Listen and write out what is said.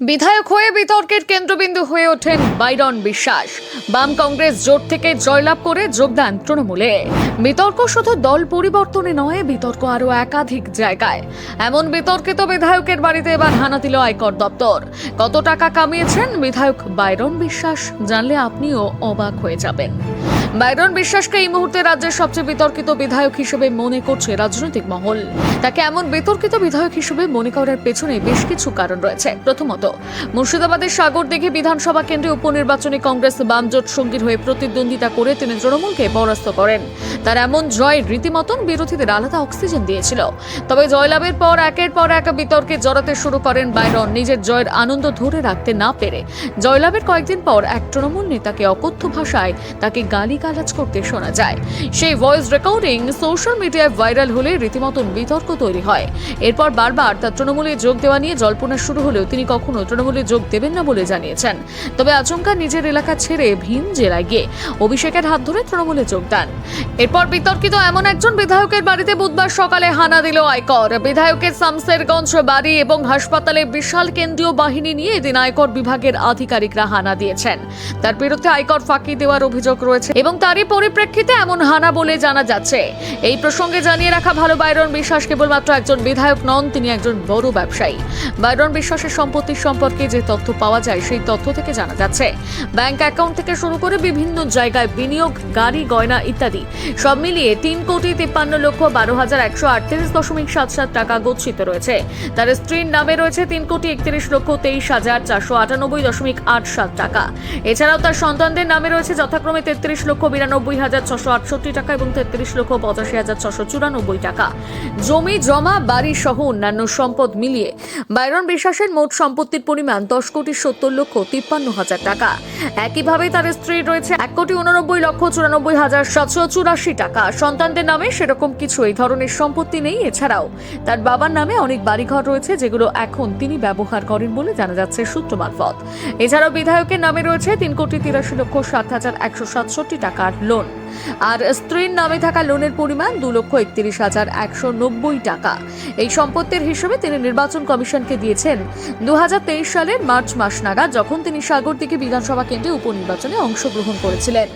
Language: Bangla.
বিধায়ক হয়ে বিতর্কের কেন্দ্রবিন্দু হয়ে ওঠেন বাইরন বিশ্বাস। বাম কংগ্রেস জোট থেকে জয়লাভ করে যোগদান তৃণমূলে। বিতর্ক শুধু দল পরিবর্তনে নয়, বিতর্ক আরও একাধিক জায়গায়। এমন বিতর্কিত বিধায়কের বাড়িতে এবার হানা দিল আয়কর দপ্তর। কত টাকা কামিয়েছেন বিধায়ক বাইরন বিশ্বাস জানলে আপনিও অবাক হয়ে যাবেন। বাইরন বিশ্বাসকে এই মুহূর্তে রাজ্যের সবচেয়ে বিতর্কিত বিধায়ক হিসেবে মনে করছে রাজনৈতিক মহল। তাকে এমন বিতর্কিত বিধায়ক হিসেবে মনে করার পেছনে বেশ কিছু কারণ রয়েছে। প্রথমত মুর্শিদাবাদের সাগর দেখে বিধানসভা কেন্দ্রে উপনির্বাচনে কংগ্রেস বামজোট সঙ্গীর হয়ে প্রতিদ্বন্দ্বিতা করে তিনি তৃণমূলকে পরাস্ত করেন। তার এমন জয় রীতিমতন বিরোধীদের আলাদা অক্সিজেন দিয়েছিল। তবে জয়লাভের পর, একের পর এক বিতর্কে জড়াতে শুরু করেন বাইরন। নিজের জয়ের আনন্দ ধরে রাখতে না পেরে। জয়লাভের কয়েকদিন পর এক তৃণমূল নেতাকে অকথ্য ভাষায় তাকে গালিগালাজ করতে শোনা যায়। সেই ভয়েস রেকর্ডিং সোশ্যাল মিডিয়ায় ভাইরাল হলে রীতিমতন বিতর্ক তৈরি হয়। এরপর বারবার তার তৃণমূলে যোগ দেওয়া নিয়ে জল্পনা শুরু হলেও তিনি কখনো তৃণমূলে যোগ দেবেন না বলে জানিয়েছেন। তবে আচমকা নিজের এলাকা ছেড়ে ভিন জেলায় গিয়ে অভিষেকের হাত ধরে তৃণমূলে যোগ দেন এরপর বিতর্কিত এমন একজন বিধায়কের বাড়িতে বুধবার সকালে হানা দিল আয়কর। বিধায়কের শামসেরগঞ্জ বাড়ি এবং হাসপাতালে বিশাল কেন্দ্রীয় বাহিনী নিয়ে এদিন আয়কর বিভাগের আধিকারিকরা হানা দিয়েছেন। তার বিরুদ্ধে আয়কর ফাঁকি দেওয়ার অভিযোগ রয়েছে এবং তারই পরিপ্রেক্ষিতে এমন হানা বলে জানা যাচ্ছে। এই প্রসঙ্গে জানিয়ে রাখা ভালো, বাইরন বিশ্বাস কেবলমাত্র একজন বিধায়ক নন, তিনি একজন বড় ব্যবসায়ী। বাইরন বিশ্বাসের সম্পত্তির সম্পর্কে যে তথ্য পাওয়া যায়, সেই তথ্য থেকে জানা যাচ্ছে। ব্যাংক অ্যাকাউন্ট থেকে শুরু করে বিভিন্ন জায়গায় বিনিয়োগ, গাড়ি, গয়না ইত্যাদি। সব মিলিয়ে তিন কোটি তিপ্পান্ন লক্ষ বারো হাজার একশো আটত্রিশ দশমিক সাত সাত টাকা গচ্ছিত রয়েছে। তার স্ত্রীর নামে রয়েছে তিন কোটি একত্রিশ লক্ষ তেইশ হাজার চারশো আটানব্বই দশমিক আট সাত টাকা। এছাড়াও তার সন্তানদের নামে রয়েছে যথাক্রমে তেত্রিশ লক্ষ বিরানব্বই হাজার ছশো আটষট্টি টাকা এবং তেত্রিশ লক্ষ পঁচাশি হাজার ছশো চুরানব্বই টাকা। জমি, জমা, বাড়ি সহ অন্যান্য সম্পদ মিলিয়ে বাইরন বিশ্বাসের মোট সম্পত্তির পরিমাণ দশ কোটি সত্তর লক্ষ তিপ্পান্ন হাজার টাকা। একইভাবে তার স্ত্রীর রয়েছে এক কোটি উননব্বই লক্ষ চুরানব্বই হাজার সাতশো চুরাশি টাকা। সন্তানদের নামে সেরকম কিছু এই ধরনের সম্পত্তি নেই। এছাড়াও তার বাবার নামে অনেক বাড়িঘর রয়েছে, যেগুলো এখন তিনি ব্যবহার করেন বলে জানা যাচ্ছে সূত্র মারফত। এছাড়াও বিধায়কের নামে রয়েছে তিন কোটি তিরাশি লক্ষ সাত হাজার একশো সাতষট্টি টাকার লোন। আর স্ত্রীর নামে থাকা লোনের পরিমাণ দু লক্ষ একত্রিশ হাজার একশো নব্বই টাকা। এই সম্পত্তির হিসেবে তিনি নির্বাচন কমিশনকে দিয়েছেন। দু হাজার তেইশ সালের মার্চ মাস নাগাদ যখন তিনি সাগরদিকে বিধানসভা কেন্দ্রে উপনির্বাচনে অংশগ্রহণ করেছিলেন।